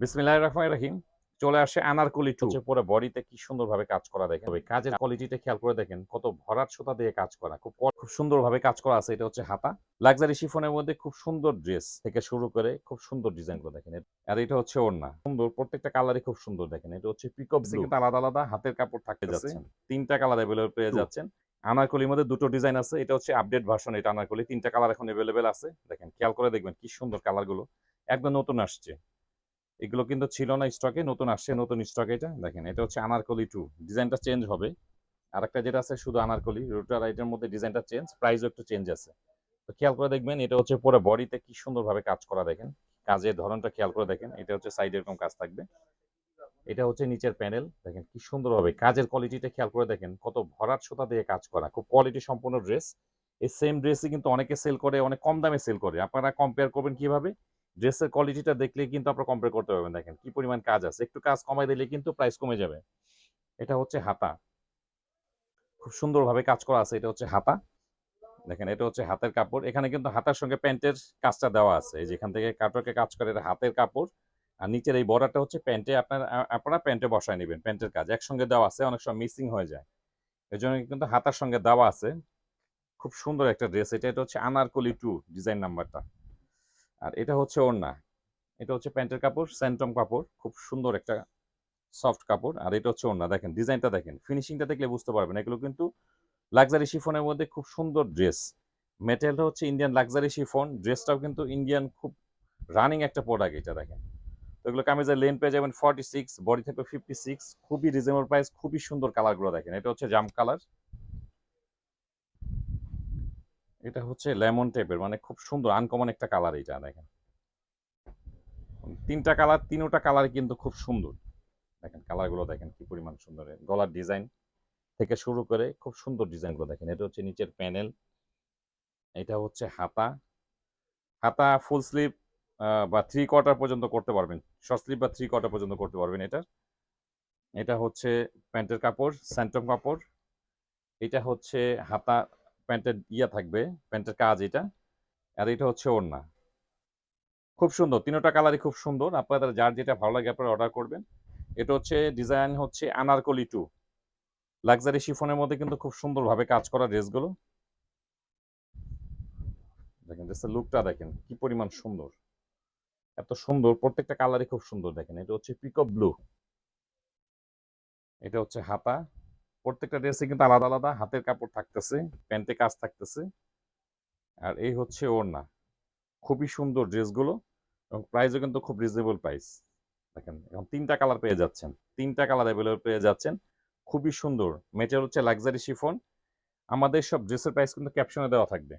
বিসমিল্লাহ রহমান রাহিম। চলে আসে আনারকলি টু পরে বডিতে কি সুন্দরভাবে কাজ করা দেখেন। তবে কাজের কোয়ালিটিটা খেয়াল করে দেখেন কত ভরাট সুতা দিয়ে কাজ করা। খুব খুব সুন্দরভাবে কাজ করা আছে এটা হচ্ছে হাতা। লাক্সারি শিফনের মধ্যে খুব সুন্দর ড্রেস থেকে শুরু করে খুব সুন্দর ডিজাইন করে দেখেন আর এটা হচ্ছে ওড়না। সুন্দর প্রত্যেকটা কালারই খুব সুন্দর দেখেন। এটা হচ্ছে পিকঅপ কিন্তু আলাদা আলাদা হাতের কাপড় থাকতে যাচ্ছে। তিনটা কালার অ্যাভেলেবল পেয়ে. যাচ্ছেন। আনারকলির মধ্যে দুটো ডিজাইন আছে এটা হচ্ছে আপডেট ভার্সন এটা আনারকলি তিনটা কালার এখন অ্যাভেলেবেল আছে। দেখেন খেয়াল করে দেখবেন কি সুন্দর কালারগুলো একদম নতুন আসছে। এগুলো কিন্তু ছিল না স্টকে নতুন আসছে নতুন স্টক এটা। দেখেন, এটা হচ্ছে আনারকলি টু ডিজাইনটা চেঞ্জ হবে। আর একটা যেটা আছে শুধু আনারকলি রুটার এটার মধ্যে ডিজাইনটা চেঞ্জ প্রাইসও একটু চেঞ্জ আছে। তো খেয়াল করে দেখবেন, এটা হচ্ছে পুরো বডিতে কি সুন্দরভাবে কাজ করা দেখেন। কাজের ধরনটা খেয়াল করে দেখেন, এটা হচ্ছে সাইড এরকম কাজ থাকবে। এটা হচ্ছে নিচের প্যানেল দেখেন কি সুন্দরভাবে কাজের কোয়ালিটিটা খেয়াল করে দেখেন, কত ভরাট সুতা দিয়ে কাজ করা, খুব কোয়ালিটি সম্পূর্ণ ড্রেস এই সেম ড্রেসই কিন্তু অনেকে সেল করে, অনেক কম দামে সেল করে। আপনারা কম্পেয়ার করবেন কীভাবে? ড্রেসের কোয়ালিটিটা দেখলে কিন্তু আপনারা কম্পেয়ার করতে পারবেন। দেখেন কি পরিমাণ কাজ আছে। একটু কাজ কমাই দিলে কিন্তু প্রাইস কমে যাবে। এটা হচ্ছে হাতা। খুব সুন্দরভাবে কাজ করা আছে। এটা হচ্ছে হাতা। দেখেন এটা হচ্ছে হাতের কাপড়। এখানে কিন্তু হাতার সঙ্গে প্যান্টের কাজটা দেওয়া আছে। যেখান থেকে কাপড়কে কাজ করে এটা হাতের কাপড়। আর নিচের এই বর্ডারটা হচ্ছে প্যান্টে। আপনার আপনারা প্যান্টে বসায় নেবেন। প্যান্টের কাজ একসঙ্গে দেওয়া আছে। অনেক সময় মিসিং হয়ে যায়। এই জন্য কিন্তু হাতার সঙ্গে দেওয়া আছে। খুব সুন্দর একটা ড্রেস এটা এটা হচ্ছে আনারকলি টু ডিজাইন নাম্বারটা আর এটা হচ্ছে ওড়না। এটা হচ্ছে প্যান্টের কাপড়, স্যান্টম কাপড়, খুব সুন্দর একটা সফট কাপড়। আর এটা হচ্ছে ওড়না, দেখেন, ডিজাইনটা দেখেন। ফিনিশিংটা দেখলে বুঝতে পারবেন, এগুলো কিন্তু লাক্সারি শিফনের মধ্যে খুব সুন্দর ড্রেস। মেটেরিয়ালটা হচ্ছে ইন্ডিয়ান লাক্সারি শিফন, ড্রেসটাও কিন্তু ইন্ডিয়ান, খুব রানিং একটা প্রোডাক্ট এটা, দেখেন। তো এগুলো কামিজের লেন পেয়ে যাবেন ফর্টি সিক্স বডি থাকবে ফিফটি সিক্স খুবই রিজনেবল প্রাইস খুবই সুন্দর কালারগুলো দেখেন। এটা হচ্ছে জাম কালার এটা হচ্ছে লেমন টাইপের মানে খুব সুন্দর, আনকমন একটা কালার এটা দেখেন। তিনটা কালার, তিনোটা কালার কিন্তু খুব সুন্দর। দেখেন কালারগুলো দেখেন কি পরিমাণ সুন্দর। গলার ডিজাইন থেকে শুরু করে খুব সুন্দর ডিজাইনগুলো দেখেন। এটা হচ্ছে নিচের প্যানেল, এটা হচ্ছে হাতা। হাতা ফুল স্লিভ বা থ্রি কোয়ার্টার পর্যন্ত করতে পারবেন। শর্ট স্লিভ বা থ্রি কোয়ার্টার পর্যন্ত করতে পারবেন এটা এটা হচ্ছে প্যান্টের কাপড় স্যান্টম কাপড়। এটা হচ্ছে হাতা প্যান্টের ইয়া থাকবে, প্যান্টের কাজ এটা, আর এটা হচ্ছে ওড়না। খুব সুন্দর, তিনোটা কালারই খুব সুন্দর, আপনাদের যার যেটা ভালো লাগে আপনারা অর্ডার করবেন। এটা হচ্ছে ডিজাইন হচ্ছে আনারকলি টু লাক্সারি শিফনের মধ্যে কিন্তু খুব সুন্দরভাবে কাজ করা ড্রেসগুলো। দেখেন, ড্রেসের লুকটা দেখেন, কি পরিমাণ সুন্দর। এত সুন্দর, প্রত্যেকটা কালারই খুব সুন্দর দেখেন। এটা হচ্ছে পিকঅপ ব্লু এটা হচ্ছে হাতা। প্রত্যেকটা ড্রেসে কিন্তু আলাদা আলাদা হাতের কাপড় থাকতেছে, প্যান্টে কাজ থাকতেছে। আর এই হচ্ছে ওড়না। খুবই সুন্দর ড্রেসগুলো এবং প্রাইসও কিন্তু খুব রিজনেবল প্রাইস দেখেন, এখন তিনটা কালার পেয়ে যাচ্ছেন। তিনটা কালার অ্যাভেলেবল পেয়ে যাচ্ছেন। খুবই সুন্দর। মেটেরিয়াল হচ্ছে লাক্সারি শিফন আমাদের সব ড্রেসের প্রাইস কিন্তু ক্যাপশনে দেওয়া থাকবে।